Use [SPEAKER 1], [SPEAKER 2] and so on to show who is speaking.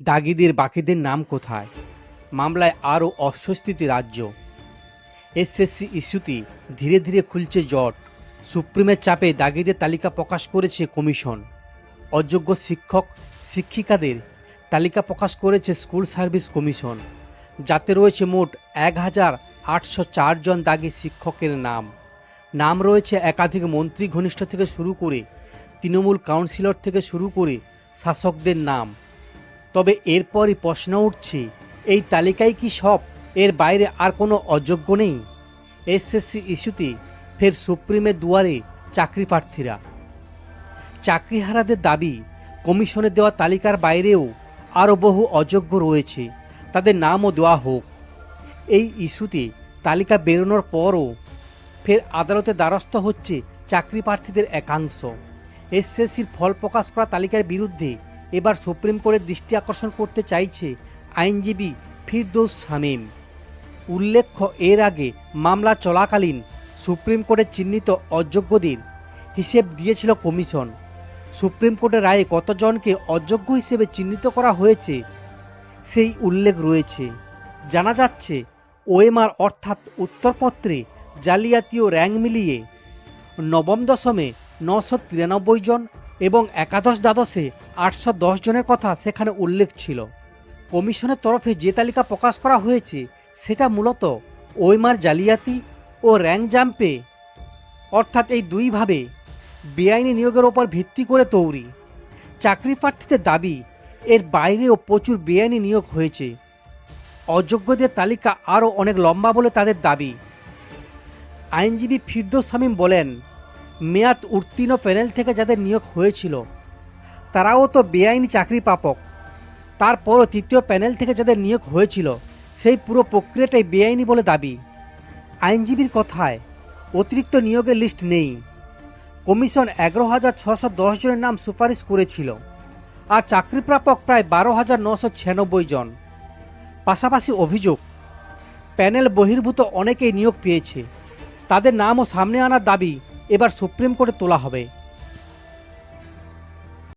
[SPEAKER 1] দাগিদের বাকিদের নাম কোথায়? মামলায় আরও অস্বস্তিতে রাজ্য। এসএসসি ইস্যুতে ধীরে ধীরে খুলছে জট। সুপ্রিমের চাপে দাগিদের তালিকা প্রকাশ করেছে কমিশন। অযোগ্য শিক্ষক, শিক্ষিকাদের তালিকা প্রকাশ করেছে স্কুল সার্ভিস কমিশন। যাতে রয়েছে মোট এক হাজার আটশো জন দাগি শিক্ষকের নাম। নাম রয়েছে একাধিক মন্ত্রী ঘনিষ্ঠ থেকে শুরু করে, তৃণমূল কাউন্সিলর থেকে শুরু করে শাসকদের নাম। তবে এরপরই প্রশ্ন উঠছে, এই তালিকায় কি সব? এর বাইরে আর কোনো অযোগ্য নেই। এসএসসি ইস্যুতে ফের সুপ্রিমের দুয়ারে চাকরি প্রার্থীরা। চাকরিহারাদের দাবি কমিশনের দেওয়া তালিকার বাইরেও আরও বহু অযোগ্য রয়েছে। তাদের নামও দেওয়া হোক। এই ইস্যুতে তালিকা বেরোনোর পরও ফের আদালতে দ্বারস্থ হচ্ছে চাকরি প্রার্থীদের একাংশ। এসএসসির ফল প্রকাশ করা তালিকার বিরুদ্ধে এবার সুপ্রিম কোর্টের দৃষ্টি আকর্ষণ করতে চাইছে আইনজীবী ফিরদৌস শামীম। উল্লেখ্য, এর আগে মামলা চলাকালীন সুপ্রিম কোর্টের চিহ্নিত অযোগ্যদের হিসেব দিয়েছিল কমিশন। সুপ্রিম কোর্টের রায়ে কতজনকে অযোগ্য হিসেবে চিহ্নিত করা হয়েছে সেই উল্লেখ রয়েছে। জানা যাচ্ছে, ওএমআর অর্থাৎ উত্তরপত্রে জালিয়াতি ও র্যাঙ্ক মিলিয়ে নবম দশমে নশো তিরানব্বই জন এবং একাদশ দ্বাদশে আটশো দশ জনের কথা সেখানে উল্লেখ ছিল। কমিশনের তরফে যে তালিকা প্রকাশ করা হয়েছে, সেটা মূলত ওইমার জালিয়াতি ও র্যাঙ্ক জাম্পে, অর্থাৎ এই দুইভাবে বেআইনি নিয়োগের ওপর ভিত্তি করে তৈরি। চাকরি প্রার্থীদের দাবি, এর বাইরেও প্রচুর বেআইনি নিয়োগ হয়েছে। অযোগ্যদের তালিকা আরও অনেক লম্বা বলে তাদের দাবি। আইনজীবী ফিরদোস শামীম বলেন মেয়াদ উত্তীর্ণ প্যানেল থেকে যাদের নিয়োগ হয়েছিল, তারাও তো বেআইনি চাকরি প্রাপক তারপরও তৃতীয় প্যানেল থেকে যাদের নিয়োগ হয়েছিল, সেই পুরো প্রক্রিয়াটাই বেআইনি বলে দাবি। আইনজীবীর কথায়, অতিরিক্ত নিয়োগের লিস্ট নেই। কমিশন এগারো হাজার ছশো দশ জনের নাম সুপারিশ করেছিল, আর চাকরি প্রাপক প্রায় বারো হাজার নশো ছিয়ানব্বই জন। পাশাপাশি অভিযোগ, প্যানেল বহির্ভূত অনেকেই নিয়োগ পেয়েছে। তাদের নামও সামনে আনার দাবি এবার সুপ্রিম কোর্টে তোলা হবে।